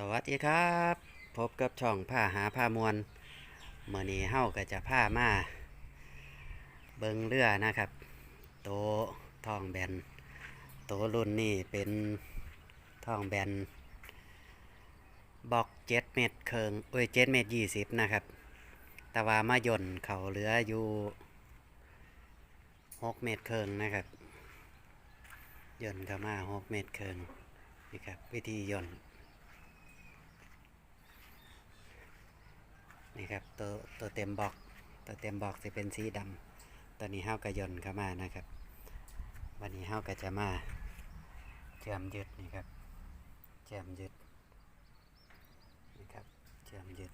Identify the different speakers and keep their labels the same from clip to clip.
Speaker 1: สวัสดีครับ พบกับช่องผ้าหาผ้ามวลเมื่อนี้เฮาก็จะผ้ามา เบิงเรือนะครับ โตทองแบน โตรุ่นนี้เป็นทองแบนบอกเจ็ดเมตรเคิงเอ้ยเจ็ดเมตรยี่สิบนะครับ แต่ว่ามาย่นเขาเหลืออยู่หกเมตรเคิงนะครับย่นเข้ามาหกเมตรเคิงนี่ครับวิธีย่น ครับ ตัวตัวเต็มบอกตัวเต็มบอกจะเป็นสีดำตัวนี้เฮาวกระยนเข้ามานะครับ วันนี้เฮาวก็จะมาเชื่อมยึดนี่ครับเชื่อมยึดนี่ครับเชื่อมยึด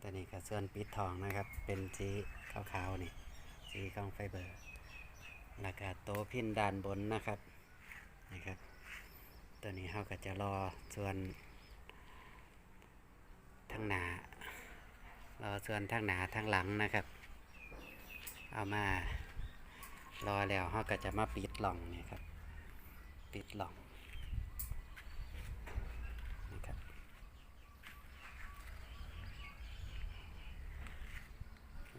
Speaker 1: ตัวนี้ก็ส่วนปิดทองนะครับ เป็นสีขาวๆนี่สีของไฟเบอร์แล้วก็โตวพินด้านบนนะครับนี่ครับ ตัวนี้เฮาก็จะรอส่วนทางหน้า รอส่วนทางหนาทางหลังนะครับ เอามารอแล้วเขาก็จะมาปิดหล่องนี่ครับ ปิดหล่องนะครับ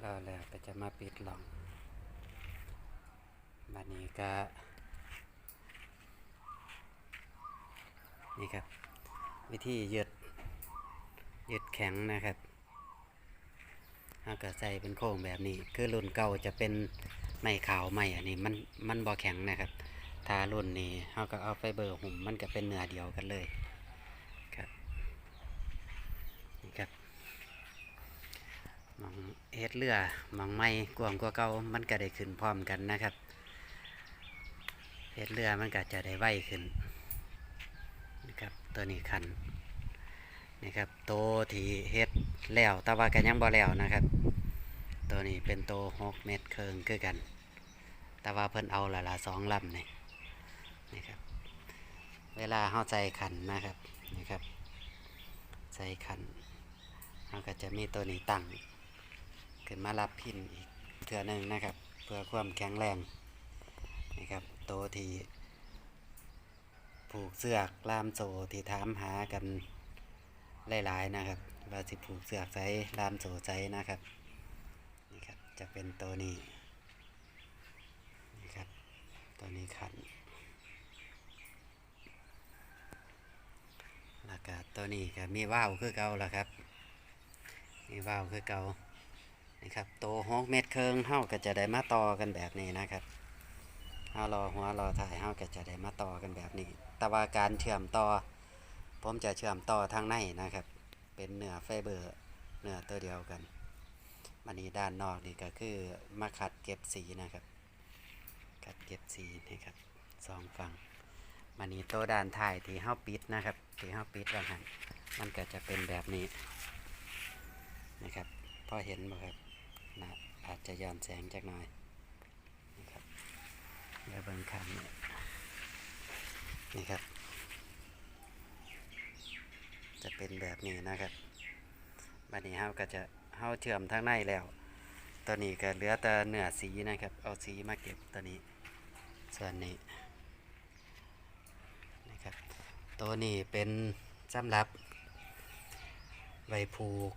Speaker 1: รอแล้วก็จะมาปิดหล่องบัดนี้ก็นี่ครับ วิธียึดยึดแข็งนะครับ เราก็ใส่เป็นโค้งแบบนี้ คือรุ่นเก่าจะเป็นไม้ขาวไม้อันนี้มันมันบ่แข็งนะครับถ้ารุ่นนี้เราก็เอาไฟเบอร์หุ่มมันก็เป็นเนื้อเดียวกันเลยครับนี่ครับมองเฮ็ดเรือมองไม้กวางกว่าเก่ามันก็ได้ขึ้นพร้อมกันนะครับเฮ็ดเรือมันก็จะได้ไวขึ้นนะครับตัวนี้คัน นี่ครับโตวที่เฮ็ดแล้วแต่ว่ากันยังบ่แล้วนะครับ ตัวนี้เป็นโตหกเม็ดเคิงคือกัน แต่ว่าเพิ่นเอาละละสองลำนี่นี่ครับเวลาเฮาใส่ขันนะครับนี่ครับใส่ขันเฮาก็จะมีตัวนี้ตั้งขึ้นมารับพินอีกเทื่อหนึ่งนะครับ เพื่อความแข็งแรงนี่ครับโตวที่ผูกเสือกล่ามโซที่ถามหากัน หลายๆนะครับว่าสิผูกเสือกใส่ลามโสใส่นะครับนี่ครับจะเป็นตัวนี้นี่ครับตัวนี้ขันแล้วก็ตัวนี้ก็มีว่าวคือเก่าแล้วครับ มีว่าวคือเก่านี่ครับโตหกเม็ดเคิงเฮาก็จะได้มาต่อกันแบบนี้นะครับเฮารอหัวรอถ่ายเฮาก็จะได้มาต่อกันแบบนี้ แต่ว่าการเชื่อมต่อ ผมจะเชื่อมต่อทางในนะครับ เป็นเนื้อไฟเบอร์เนื้อตัวเดียวกันมันนี้ด้านนอกนี่ก็คือมาขัดเก็บสีนะครับ ขัดเก็บสีนี่ครับสองฝั่งมันนี้ตัวด้านท้ายที่เฮาปิดนะครับที่เฮาปิดว่าหันมันก็จะเป็นแบบนี้นะครับพอเห็นบ่ครับนะอาจจะย้อนแสงจักหน่อยนะครับเดี๋ยวเบิ่งข้างนี้นี่ครับ จะเป็นแบบนี้นะครับบัดนี้เฮาก็จะเฮาเชื่อมทางในแล้ว ตัวนี้ก็เหลือแต่เนื้อสีนะครับ เอาสีมาเก็บตัวนี้ ส่วนนี้นะครับ ตัวนี้เป็นสำหรับไว้ผูก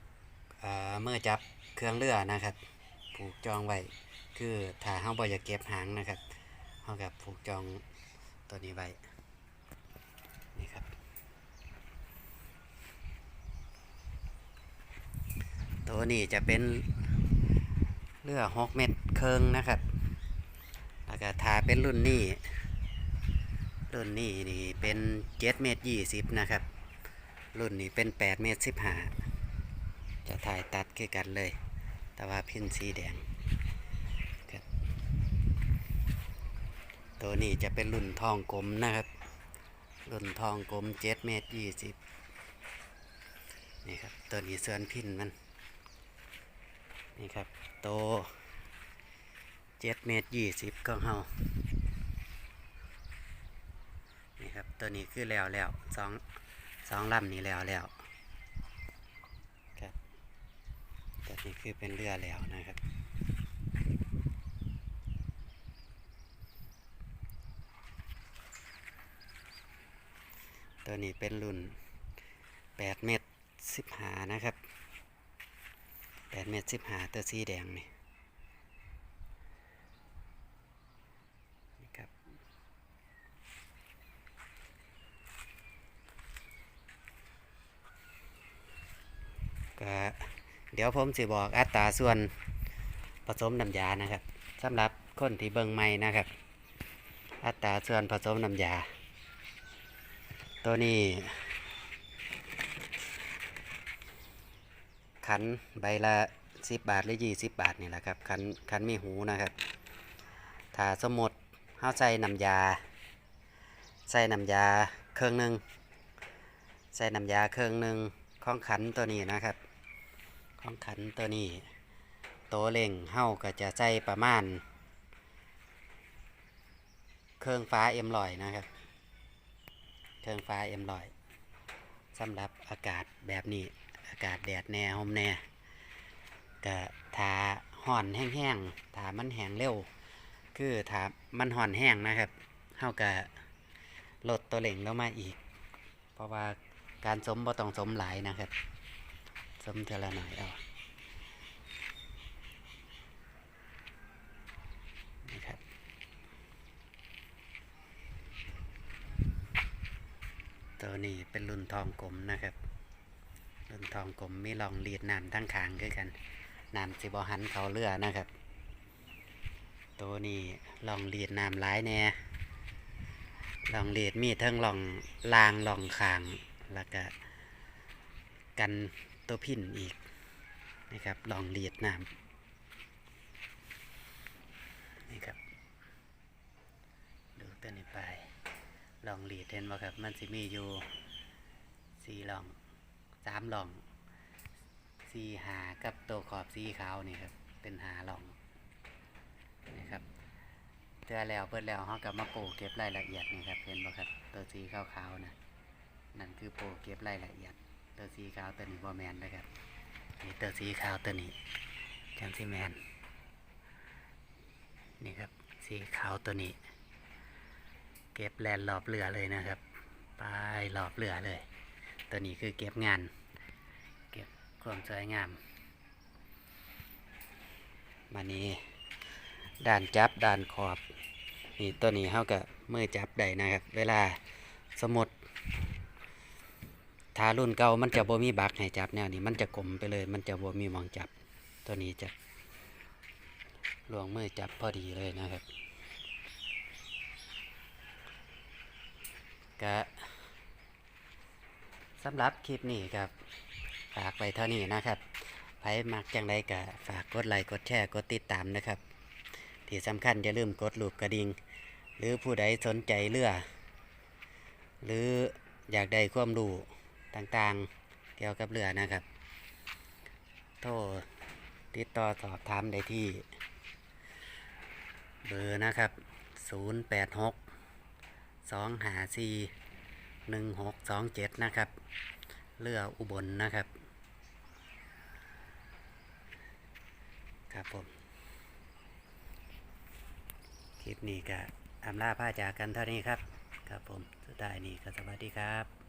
Speaker 1: เอ่อเมื่อจับเครื่องเรือนะครับ ผูกจองไว้คือถ้าเฮาบ่อยากเก็บหางนะครับเฮากับผูกจองตัวนี้ไว้นี่ครับ ตัวนี้จะเป็นเรือหกเม็ดเคิงนะครับ แล้วก็ถ้าเป็นรุ่นนี้ รุ่นนี้นี่เป็นเจ็ดเมตรยี่สิบนะครับ รุ่นนี้เป็นแปดเมตรสิบห้าจะถ่ายตัดคือกันเลย แต่ว่าพินสีแดง ตัวนี้จะเป็นรุ่นทองกลมนะครับ รุ่นทองกลมเจ็ดเมตรยี่สิบนี่ครับ ตัวนี้เส่วนพินมัน นี่ครับ โตเจ็ดเมตรยี่สิบของเฮานี่ครับ ตัวนี้คือแล้วแล้วสองสองลำนี้แล้วแล้วครับตัวนี้คือเป็นเรือแล้วนะครับตัวนี้เป็นรุ่นแปดเมตรสิบหานะครับ แปดเมตรสิบหาตัวสีแดงนี่นี่ครับก็เดี๋ยวผมสิบอกอัตราส่วนผสมน้ำยานะครับสำหรับคนที่เบิ่งใหม่นะครับ อัตราส่วนผสมน้ำยา ตัวนี้ ขันใบละสิบบาทหรือยี่สิบบาทนี่แหละครับขันขันมีหูนะครับถ้าสมมติเฮาใส่น้ำยา ใส่น้ำยาเครื่องหนึ่งใส่น้ำยาเครื่องหนึ่งของขันตัวนี้นะครับของขันตัวนี้ตัวเล่งเฮาก็จะใส่ประมาณ เครื่องฟ้าเอ็มลอยนะครับเครื่องฟ้าเอ็มลอยสำหรับอากาศแบบนี้ อากาศแดดแน่ลมแน่ก็ทาห่อนแห้งๆทามันแห้งเร็ว คือทามันห่อนแห้งนะครับเฮาก็ลดตัวเหล่งลงมาอีก เพราะว่าการสมบ่ต้องสมหลายนะครับ สมเท่าละหน่อยเอานี่ครับตัวนี้เป็นรุ่นทองกลมนะครับ รุ่นทองกลมมีลองเลียดน้ำทั้งขางคือกันน้ำสิบหันเขาเรือนะครับ ตัวนี้ลองเลียดน้ำร้ายแน่ลองเลียดมีทั้งลองลางลองขางแล้วก็กันตัวพินอีกนะครับลองเลียดน้ำนี่ครับดูตัวนี้ไปลองเลียดเห็นบ่ครับ มันสิมีอยู่สี่ลอง สามลองสีหากับตัวขอบสีขาวนี่ครับ เป็นหาลองนี่ครับเจอแล้วเปิดแล้วเขากับมาโปะเก็บรายละเอียดนี่ครับเห็นบ่ครับตัวสีขาวๆนะนั่นคือโปะเก็บรายละเอียด ตัวสีขาวตัวนี้บ่แมนนะครับนี่ตัวสีขาวตัวนี้จังสีแมนนี่ครับสีขาวตัวนี้ เก็บแลนหลอบเรือเลยนะครับไปหลอบเรือเลย ตัวนี้คือเก็บงาน เก็บความสวยงามมานี้ด่านจับด่านขอบนี่ตัวนี้เท่ากับมือจับได้นะครับ เวลาสมมติทารุ่นเก่ามันจะบ่มีบักให้จับแนวนี้มันจะกลมไปเลย มันจะบ่มีมองจับ ตัวนี้จะลวงมือจับพอดีเลยนะครับก็ สำหรับคลิปนี้ครับฝากไปเท่านี้นะครับใครมักจังไดก็ฝากกดไลค์กดแชร์กดติดตามนะครับ ที่สำคัญอย่าลืมกดลูกกระดิ่งหรือผู้ใดสนใจเรือหรืออยากได้ความรู้ต่างๆ เกี่ยวกับเรือนะครับ โทรติดต่อสอบถามได้ที่ เบอร์นะครับ 086สอง หนึ่งหกสองเจ็ดนะครับ เรืออุบลนะครับ ครับผม คลิปนี้ก็อำลาผ้าจากกันเท่านี้ครับ ครับผม สุดท้ายนี้ก็สวัสดีครับ